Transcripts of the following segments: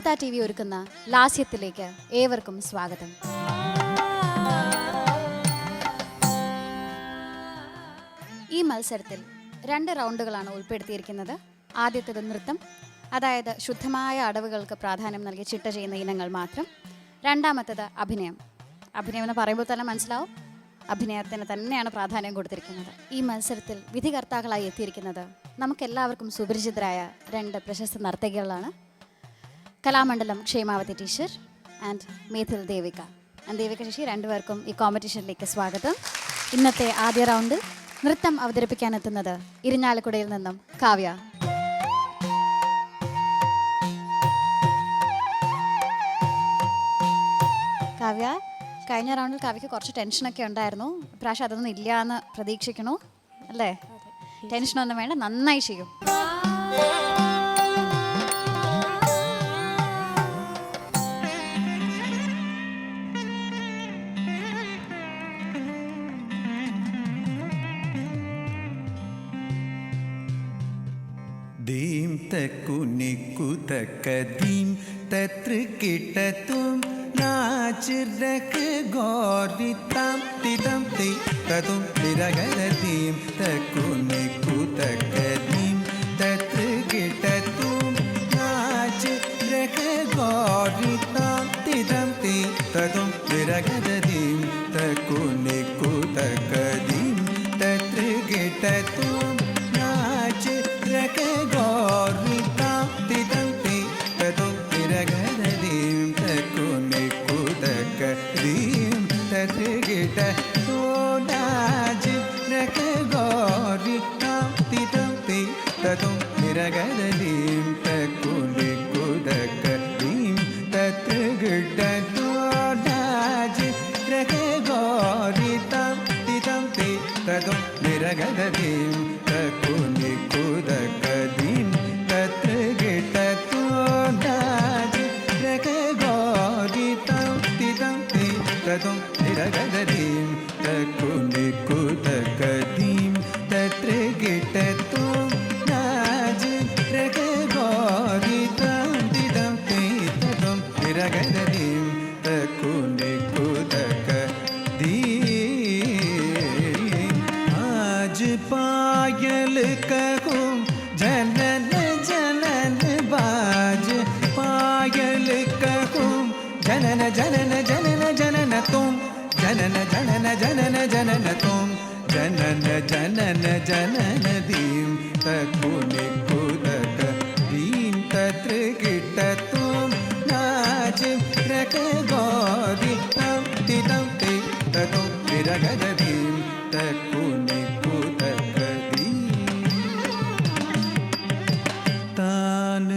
Amrita T V ഒരുക്കുന്ന ലാസ്യത്തിലേക്ക് ഏവർക്കും സ്വാഗതം. ഈ മത്സരത്തിൽ രണ്ട് റൗണ്ടുകളാണ് ഉൾപ്പെടുത്തിയിരിക്കുന്നത്. ആദ്യത്തേത് നൃത്തം അതായത് ശുദ്ധമായ അടവുകൾക്ക് പ്രാധാന്യം നൽകി ചിട്ട ചെയ്യുന്ന ഇനങ്ങൾ മാത്രം. രണ്ടാമത്തേത് അഭിനയം. അഭിനയം എന്ന് പറയുമ്പോൾ തന്നെ മനസ്സിലാവും. അഭിനയത്തിന് തന്നെയാണ് പ്രാധാന്യം കൊടുത്തിരിക്കുന്നത്. ഈ മത്സരത്തിൽ വിധികർത്താക്കളായി എത്തിയിരിക്കുന്നത് നമുക്കെല്ലാവർക്കും സുപരിചിതരായ രണ്ട് പ്രശസ്ത നർത്തകികളാണ്. Kalamandalam Kshemavathi teacher and Methil Devika. And Devika Sasi രണ്ടുപേർക്കും ഈ കോമ്പറ്റീഷനിലേക്ക് സ്വാഗതം. ഇന്നത്തെ ആദ്യ റൗണ്ടിൽ നൃത്തം അവതരിപ്പിക്കാനെത്തുന്നത് ഇരിഞ്ഞാലക്കുടയിൽ നിന്നും കാവ്യ. കാവ്യ കഴിഞ്ഞ റൗണ്ടിൽ കാവ്യക്ക് കുറച്ച് ടെൻഷനൊക്കെ ഉണ്ടായിരുന്നു. ഇപ്രാവശ്യം അതൊന്നും ഇല്ല എന്ന് പ്രതീക്ഷിക്കണു അല്ലേ ടെൻഷനൊന്നും വേണ്ട നന്നായി ചെയ്യും. തക്കുനിക്കു തക്ക ദീം തത്ര കിട്ടത്തും നാച്ചിരക്ക് ഗോരിത്താം തിതം തി തതും തിരകര ദീം जनन जनन जनन दीम तकुनि कुदक दीम तत्र किट तुम नाच रक गौरी तम तिदम ते ततुम विरगद दीम तकुनि कुदक दीम താൻ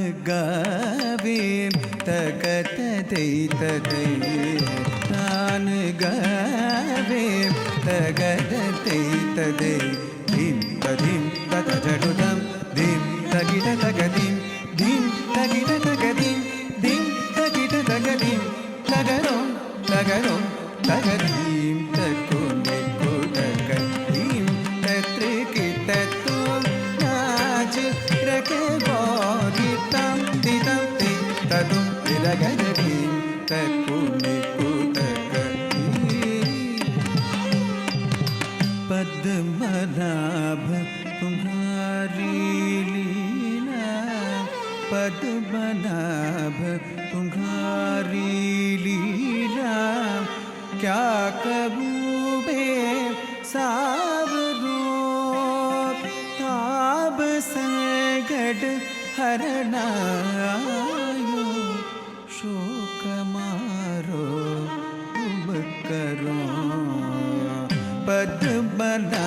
തൈതൈ ധിം തധിം തത ജടുതം ധിം തകിട തകതിം ധിം തകിട തകതിം ധിം തകിട തകതിം തകരോം തകരോം തകതീം തക്കുനെ കുതകതീം തത്ര കിട്ടത്തും നാജ് രക பதுமனா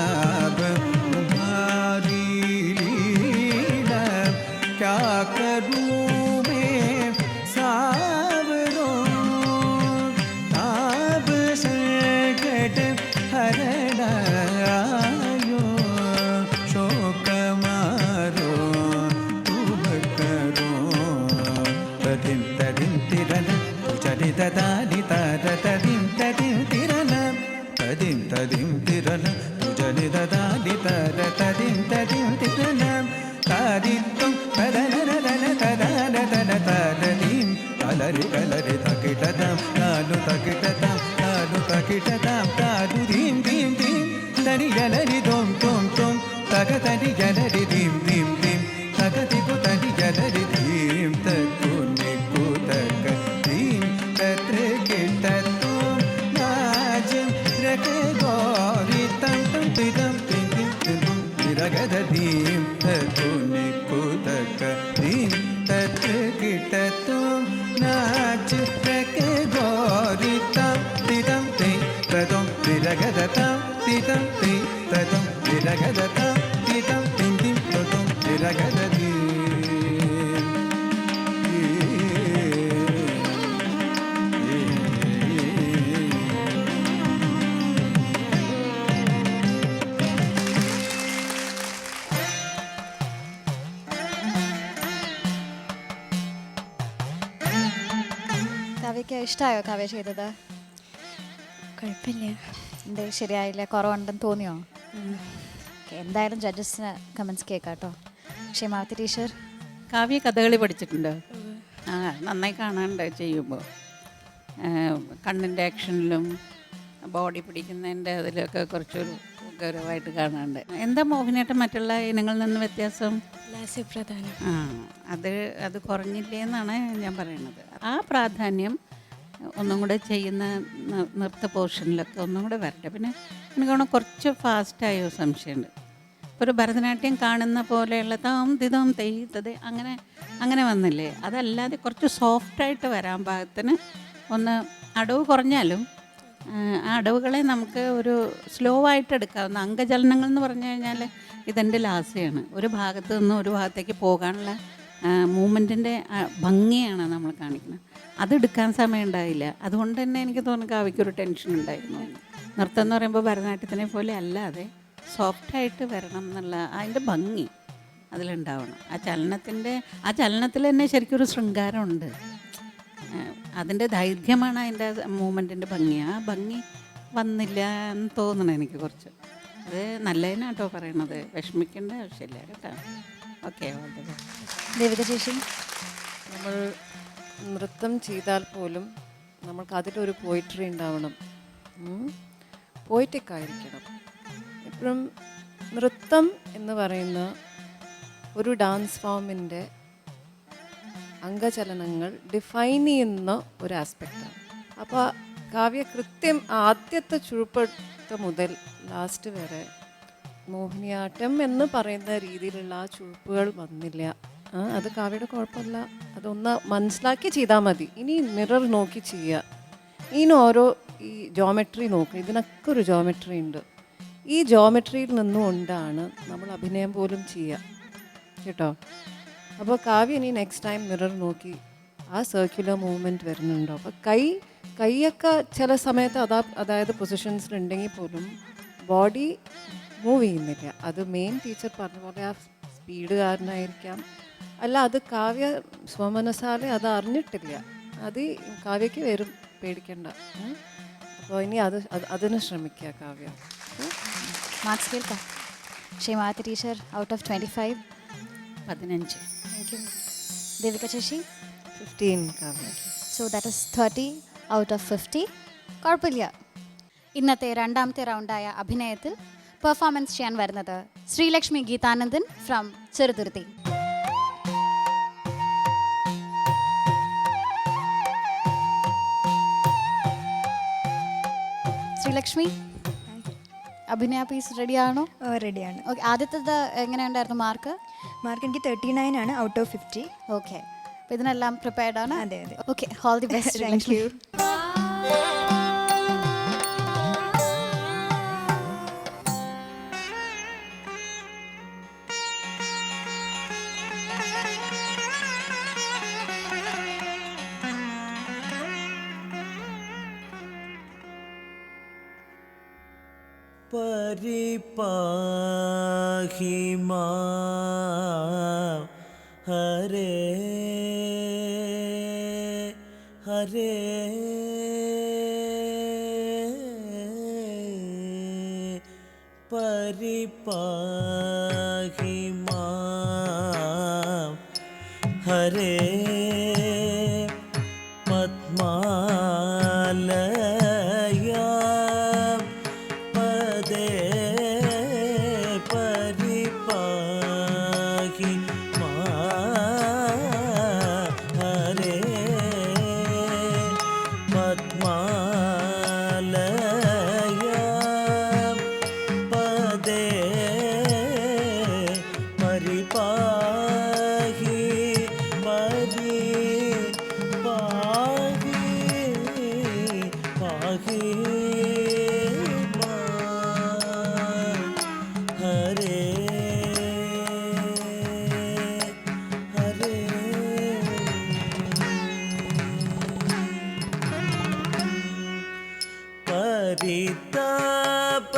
तार നാച്ച് രക ഗോരി തം തിരം തിം തദം തിരഗത തം തിരം തിം തദം തിരഗത തം തിരം ധീം ഇഷ്ടമായോ കാവ്യ ചെയ്തത്? കുഴപ്പമില്ല. എന്ത് ശരിയായില്ല കുറവുണ്ടെന്ന് തോന്നിയോ? എന്തായാലും ജഡ്ജസിന് കമൻസ് കേൾക്കാട്ടോ. കേട്ടോ ക്ഷമാവതി ടീച്ചർ. കാവ്യ കഥകളി പഠിച്ചിട്ടുണ്ട്. ആ നന്നായി കാണാണ്ട് ചെയ്യുമ്പോൾ. കണ്ണിന്റെ ആക്ഷനിലും ബോഡി പിടിക്കുന്നതിന്റെ അതിലൊക്കെ കുറച്ചൊരു ഗൗരവമായിട്ട് കാണാണ്ട് എന്താ മോഹിനിയാട്ടം മറ്റുള്ള ഇനങ്ങളിൽ നിന്ന് വ്യത്യാസം? ലാസ്യപ്രധാനം ആ അത് അത് കുറഞ്ഞില്ലേ എന്നാണ് ഞാൻ പറയുന്നത്. ആ പ്രാധാന്യം ഒന്നും കൂടെ ചെയ്യുന്ന നൃത്ത പോർഷനിലൊക്കെ ഒന്നും കൂടെ വരട്ടെ. പിന്നെ എനിക്ക് തോന്നുന്നു കുറച്ച് ഫാസ്റ്റായോ സംശയമുണ്ട്. ഒരു ഭരതനാട്യം കാണുന്ന പോലെയുള്ള താം തിതം തെയ്യത്തത് അങ്ങനെ അങ്ങനെ വന്നില്ലേ? അതല്ലാതെ കുറച്ച് സോഫ്റ്റായിട്ട് വരാൻ പാകത്തിന് ഒന്ന് അടവ് കുറഞ്ഞാലും ആ അടവുകളെ നമുക്ക് ഒരു സ്ലോ ആയിട്ട് എടുക്കാവുന്ന അംഗചലനങ്ങൾ എന്ന് പറഞ്ഞു കഴിഞ്ഞാൽ ഇതെന്റെ ലാസ്യാണ്. ഒരു ഭാഗത്തു നിന്ന് ഒരു ഭാഗത്തേക്ക് പോകാനുള്ള മൂമെന്റിന്റെ ഭംഗിയാണ് നമ്മൾ കാണിക്കുന്നത്. അതെടുക്കാൻ സമയം ഉണ്ടായില്ല അതുകൊണ്ട് തന്നെ എനിക്ക് തോന്നുന്നു കാവ്യക്കൊരു ടെൻഷൻ ഉണ്ടായിരുന്നു. നൃത്തം എന്ന് പറയുമ്പോൾ ഭരതനാട്യത്തിനെ പോലെ അല്ലാതെ സോഫ്റ്റായിട്ട് വരണം എന്നുള്ള അതിന്റെ ഭംഗി അതിലുണ്ടാവണം. ആ ചലനത്തിന്റെ ആ ചലനത്തിൽ തന്നെ ശരിക്കും ഒരു ശൃംഗാരമുണ്ട്. അതിന്റെ ദൈർഘ്യമാണ് അതിന്റെ മൂമെന്റിന്റെ ഭംഗി. ആ ഭംഗി വന്നില്ല എന്ന് തോന്നണം എനിക്ക് കുറച്ച്. അത് നല്ലതിനാട്ടോ പറയണത്. വിഷമിക്കേണ്ട ആവശ്യമില്ല കേട്ടോ. ഓക്കെ ദേവിത ചേച്ചി. നമ്മൾ നൃത്തം ചെയ്താൽ പോലും നമ്മൾക്ക് അതിലൊരു പോയിട്രി ഉണ്ടാവണം. പോയിറ്റിക് ആയിരിക്കണം. എപ്പോഴും നൃത്തം എന്ന് പറയുന്ന ഒരു ഡാൻസ് ഫോമിന്റെ അംഗചലനങ്ങൾ ഡിഫൈൻ ചെയ്യുന്ന ഒരു ആസ്പെക്റ്റാണ് അപ്പോൾ കാവ്യ കൃത്യം ആദ്യത്തെ ചുഴുപ്പട്ട മുതൽ ലാസ്റ്റ് വരെ മോഹിനിയാട്ടം എന്ന് പറയുന്ന രീതിയിലുള്ള ആ ചുഴുപ്പുകൾ വന്നില്ല. അത് കാവ്യയുടെ കുഴപ്പമില്ല. അതൊന്ന് മനസ്സിലാക്കി ചെയ്താൽ മതി. ഇനി മിറർ നോക്കി ചെയ്യുക ഇനി ഓരോ ഈ ജോമെട്രി നോക്കുക ഇതിനൊക്കെ ഒരു ജോമെട്രി ഉണ്ട്. ഈ ജോമെട്രിയിൽ നിന്നുകൊണ്ടാണ് നമ്മൾ അഭിനയം പോലും ചെയ്യുക കേട്ടോ? അപ്പോൾ കാവ്യ ഇനി നെക്സ്റ്റ് ടൈം മിറർ നോക്കി ആ സർക്കുലർ മൂവ്മെന്റ് വരുന്നുണ്ടോ? അപ്പോൾ കൈ കൈയൊക്കെ ചില സമയത്ത് അതാ അതായത് പൊസിഷൻസിലുണ്ടെങ്കിൽ പോലും ബോഡി മൂവ് ചെയ്യുന്നില്ല. അത് മെയിൻ ടീച്ചർ പറഞ്ഞ പോലെ ആ സ്പീഡ് കാരണമായിരിക്കാം അല്ല അത് കാവ്യ സ്വമനസാലെ അത് അറിഞ്ഞിട്ടില്ല. അത് കാവ്യക്ക് വരും പേടിക്കണ്ട. അപ്പോൾ ഇനി അത് അത് അതിന് ശ്രമിക്കുക കാവ്യ. മാർക്സ് കേൾക്കാം. Teacher out of twenty five പതിനഞ്ച്. Thank you Devika Sasi? Fifteen Kavya. So that is thirty out of fifty കുഴപ്പമില്ല. ഇന്നത്തെ രണ്ടാമത്തെ റൗണ്ടായ അഭിനയത്തിൽ പെർഫോമൻസ് ചെയ്യാൻ വരുന്നത് ശ്രീലക്ഷ്മി ഗീതാനന്ദൻ ഫ്രം ചെറുതുരുത്തി. ശ്രീലക്ഷ്മി? അഭിനയ പീസ് റെഡിയാണോ റെഡിയാണ് ഓക്കെ ആദ്യത്തേത് എങ്ങനെയുണ്ടായിരുന്നു മാർക്ക്? മാർക്ക് എനിക്ക് തേർട്ടി നയൻ ആണ് ഔട്ട് ഓഫ് ഫിഫ്റ്റി ഓക്കെ അപ്പോൾ ഇതിനെല്ലാം പ്രിപ്പയർഡ് ആണ്? അതെ, അതെ. Okay all the best thank you പരിപാഹി ഹരേ ഹരേ. പരിപാഹി பரிதாப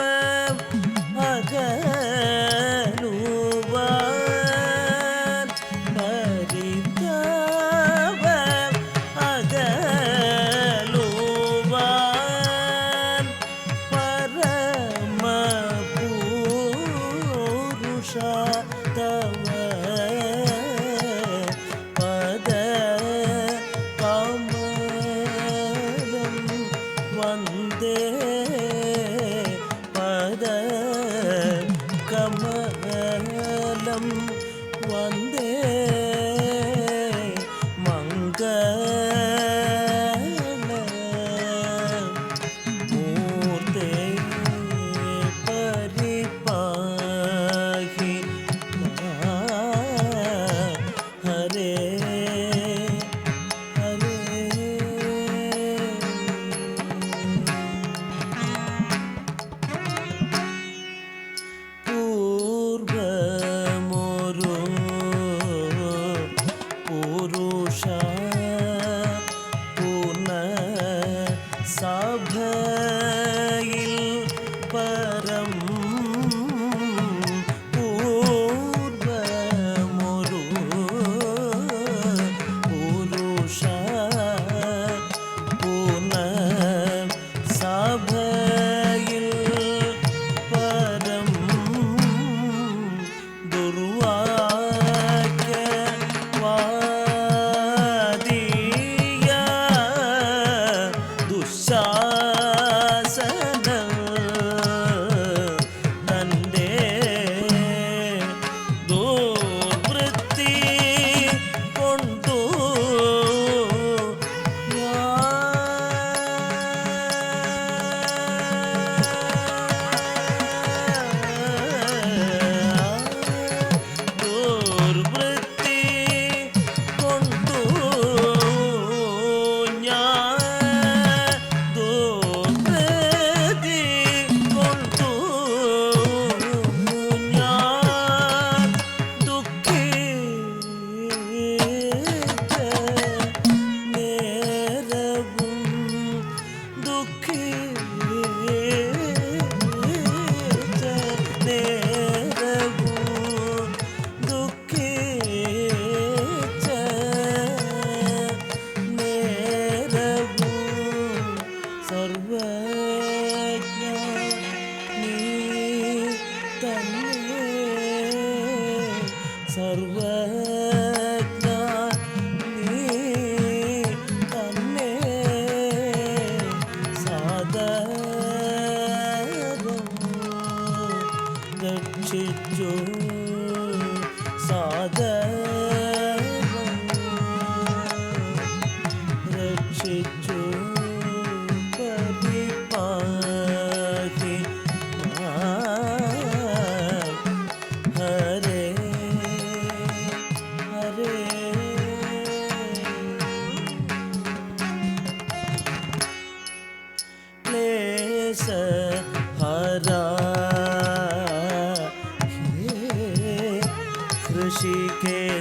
one.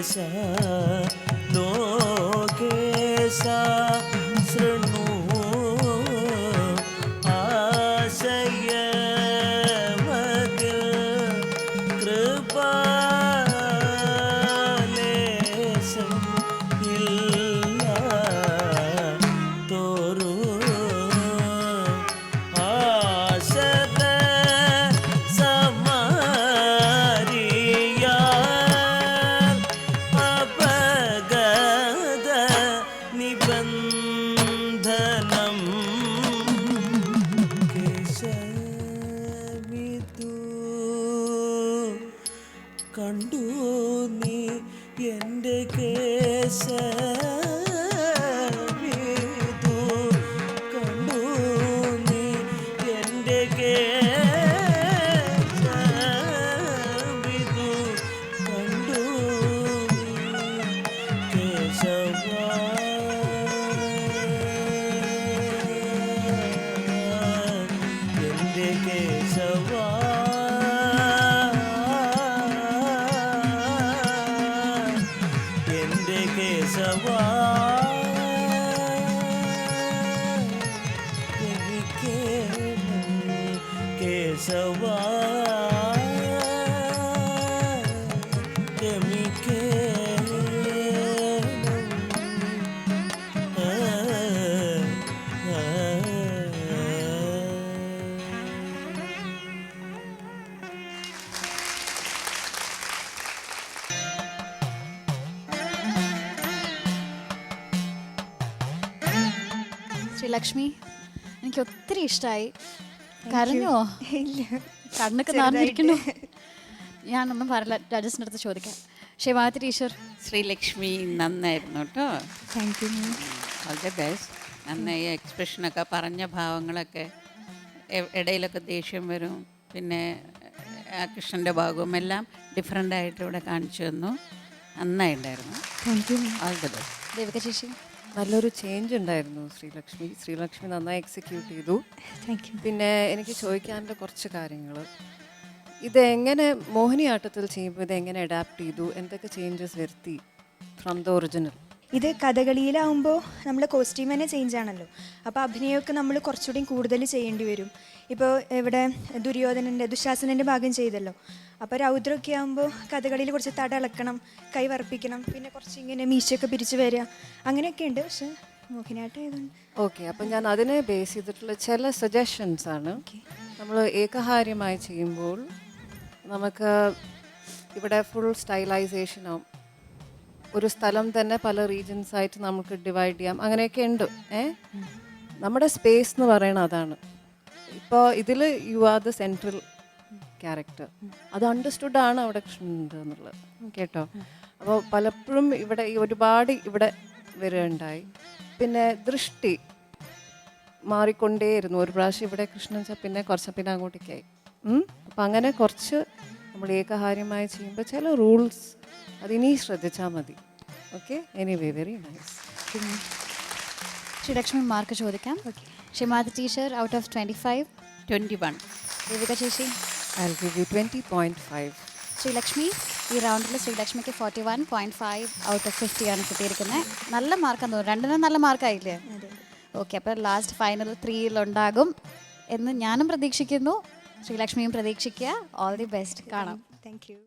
सा लोके सा ശ്രീലക്ഷ്മി എനിക്ക് ഒത്തിരി ഇഷ്ടമായി കരഞ്ഞോ? ഇല്ല. കണ്ണൊക്കെ നടന്നിരിക്കുന്നു നിറഞ്ഞിരിക്കുന്നു. ഞാനൊന്നും പറയില്ല രാജസിന്റെ അടുത്ത് ചോദിക്കാം. ഷിവാതി ടീച്ചർ. ശ്രീലക്ഷ്മി നന്നായിരുന്നു കേട്ടോ. Thank you all the best നന്നായി എക്സ്പ്രഷനൊക്കെ പറഞ്ഞ ഭാവങ്ങളൊക്കെ ഇടയിലൊക്കെ ദേഷ്യം വരും. പിന്നെ ആ കൃഷ്ണന്റെ ഭാഗവും എല്ലാം ഡിഫറെന്റ് ആയിട്ട് ഇവിടെ കാണിച്ചു തന്നു. നന്നായിട്ടുണ്ടായിരുന്നു thank you all the best Devika ചേച്ചി നല്ലൊരു ചേഞ്ച് ഉണ്ടായിരുന്നു. ശ്രീലക്ഷ്മി ശ്രീലക്ഷ്മി നന്നായി എക്സിക്യൂട്ട് ചെയ്തു. താങ്ക് യു പിന്നെ എനിക്ക് ചോദിക്കാനുള്ള കുറച്ച് കാര്യങ്ങൾ ഇത് എങ്ങനെ മോഹിനിയാട്ടത്തിൽ ചെയ്യുമ്പോൾ ഇത് എങ്ങനെ അഡാപ്റ്റ് ചെയ്തു? എന്തൊക്കെ ചേഞ്ചസ് വരുത്തി ഫ്രം ദ ഒറിജിനൽ ഇത് കഥകളിയിലാവുമ്പോൾ നമ്മൾ കോസ്റ്റ്യൂം തന്നെ ചേഞ്ച് ആണല്ലോ. അപ്പോൾ അഭിനയമൊക്കെ നമ്മൾ കുറച്ചുകൂടി കൂടുതൽ ചെയ്യേണ്ടി വരും. ഇപ്പോൾ ഇവിടെ ദുര്യോധനന്റെ ദുശാസനന്റെ ഭാഗം ചെയ്തല്ലോ. അപ്പോൾ രൗദ്രമൊക്കെ ആകുമ്പോൾ കഥകളിയിൽ കുറച്ച് തട ഇളക്കണം കൈ വറപ്പിക്കണം പിന്നെ കുറച്ച് ഇങ്ങനെ മീശയൊക്കെ പിരിച്ച് വരിക. അങ്ങനെയൊക്കെ ഉണ്ട്. പക്ഷെ ഓക്കെ അപ്പം ഞാൻ അതിനെ ബേസ് ചെയ്തിട്ടുള്ള ചില സജഷൻസ് ആണ്. നമ്മൾ ഏകഹാര്യമായി ചെയ്യുമ്പോൾ നമുക്ക് ഇവിടെ ഫുൾ സ്റ്റൈലൈസേഷനോ ഒരു സ്ഥലം തന്നെ പല റീജൻസ് ആയിട്ട് നമുക്ക് ഡിവൈഡ് ചെയ്യാം. അങ്ങനെയൊക്കെ ഉണ്ട്. ഏ? നമ്മുടെ സ്പേസ് എന്ന് പറയുന്നത് അതാണ്. ഇപ്പോൾ ഇതിൽ you are the central character അത് അണ്ടർസ്റ്റുഡ് ആണ് അവിടെ കൃഷ്ണനുണ്ട് എന്നുള്ളത്. കേട്ടോ? അപ്പോൾ പലപ്പോഴും ഇവിടെ ഒരുപാട് ഇവിടെ വരികയുണ്ടായി പിന്നെ ദൃഷ്ടി മാറിക്കൊണ്ടേയിരുന്നു. ഒരു പ്രാവശ്യം ഇവിടെ കൃഷ്ണൻ പിന്നെ കുറച്ച് പിന്നെ അങ്ങോട്ടേക്കായി. അപ്പം അങ്ങനെ കുറച്ച് നമ്മൾ ഏകഹാര്യമായി ചെയ്യുമ്പോൾ ചില റൂൾസ് അതിനി ശ്രദ്ധിച്ചാൽ മതി. Okay? Anyway very nice Sreelakshmi mark ചോദിക്കാം. Shimad teacher out of twenty five twenty one Devika ചേച്ചി. I give you twenty point five Sreelakshmi ഈ റൗണ്ടിൽ ശ്രീലക്ഷ്മിക്ക് forty one point five out of fifty ആണ് കിട്ടിയിരിക്കുന്നത്. നല്ല മാർക്കാന്ന് തോന്നുന്നു. രണ്ടിനും നല്ല മാർക്കായില്ലേ ഓക്കെ അപ്പോൾ ലാസ്റ്റ് ഫൈനൽ ത്രീയിലുണ്ടാകും എന്ന് ഞാനും പ്രതീക്ഷിക്കുന്നു. ശ്രീലക്ഷ്മിയും പ്രതീക്ഷിക്കുക. ഓൾ ദി ബെസ്റ്റ് കാണാം. Thank you